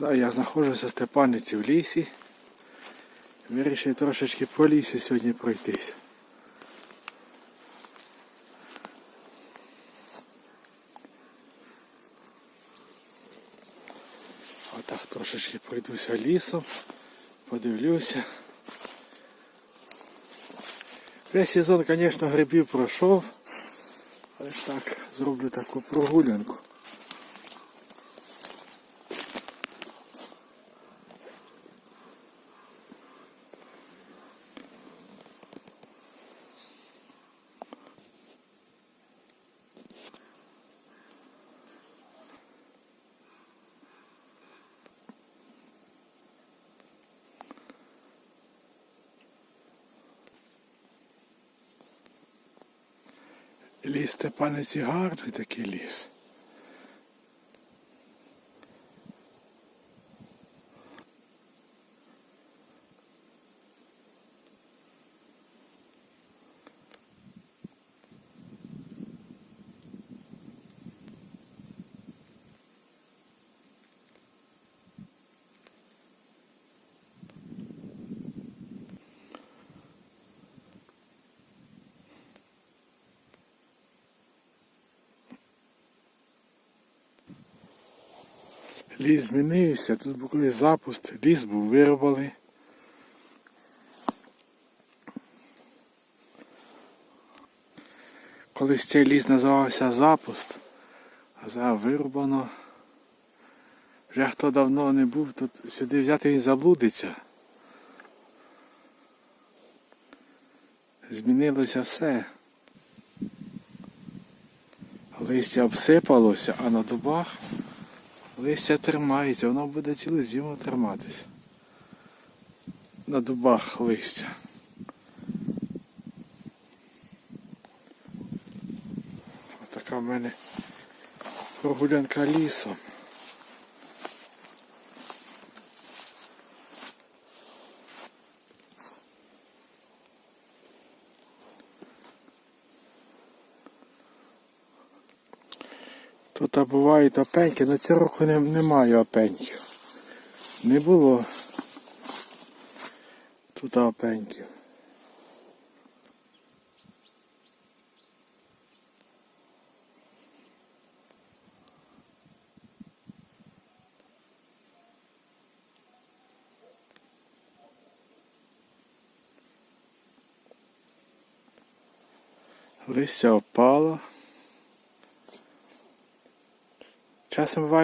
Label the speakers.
Speaker 1: Я знаходжуся в Степаниці в лісі. Вирішив трошечки по лісі сьогодні пройтись. Отак трошечки пройдуся лісом, подивлюся. Весь сезон, звісно, грибів пройшов, але так, зроблю таку прогулянку. Ліс Степаниці гарний такий ліс. Ліс змінився, тут був колись запуск, ліс був вирубали. Колись цей ліс називався запуст, а зараз вирубано. Вже хто давно не був, тут сюди взяти він заблудиться. Змінилося все. Листя обсипалося, а на дубах листя тримається, воно буде цілу зиму триматися. На дубах листя. Отака в мене прогулянка лісом. Тут бувають опеньки, але цього року не, немає опеньків. Не було. Тут опеньків. Листя опало. Часом